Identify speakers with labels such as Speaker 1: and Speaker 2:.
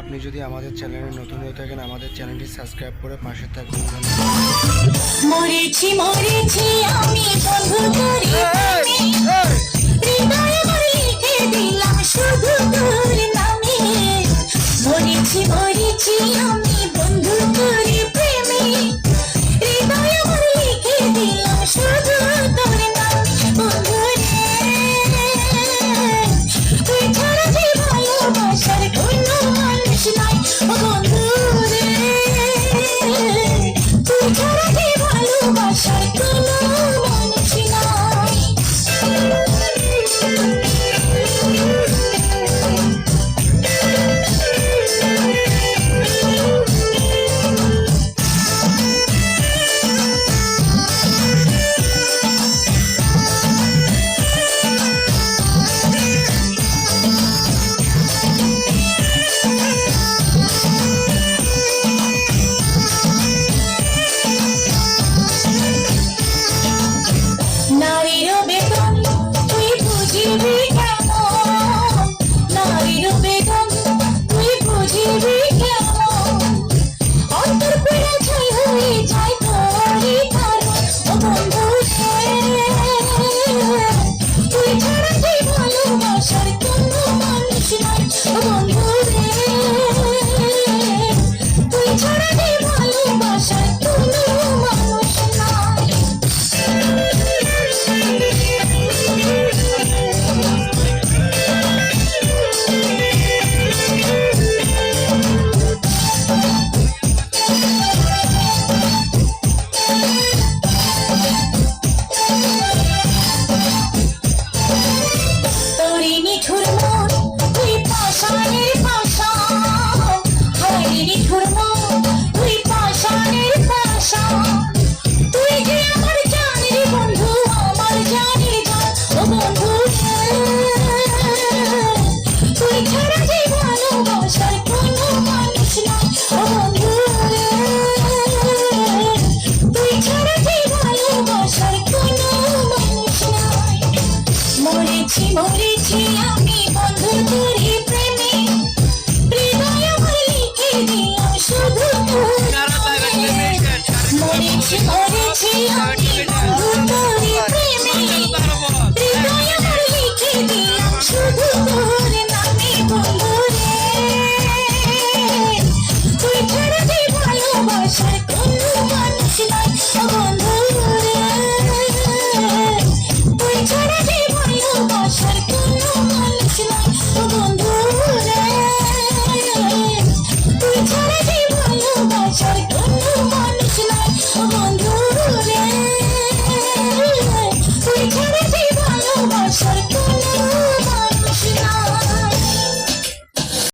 Speaker 1: আপনি যদি আমাদের চ্যানেলে নতুন হয়ে থাকেন, আমাদের চ্যানেলটি সাবস্ক্রাইব করে পাশে থাকবেন
Speaker 2: মরেছি মরেছি, আমি Good.